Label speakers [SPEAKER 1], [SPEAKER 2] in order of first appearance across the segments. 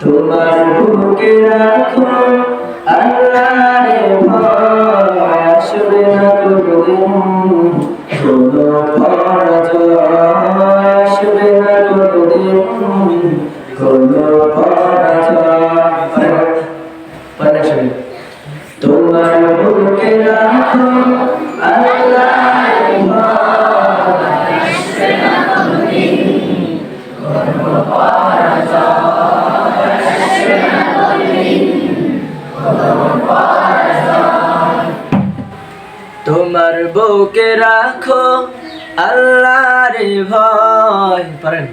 [SPEAKER 1] তোমার বুকে রাখো আল্লাহর ভয় আসবে না কোনদিন কোনো পরাজয় আসবে না কোনদিন কোনো পরাজয় তোমার বুকে বউকে রাখো আল্লাহর ভয়। পারেন?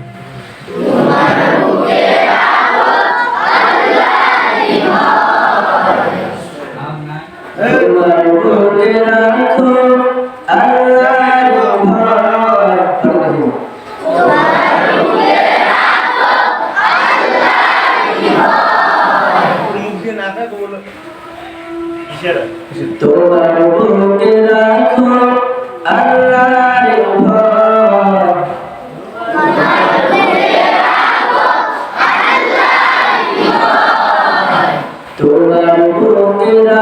[SPEAKER 1] তোমার তোমরা লোকেরা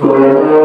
[SPEAKER 1] قلوب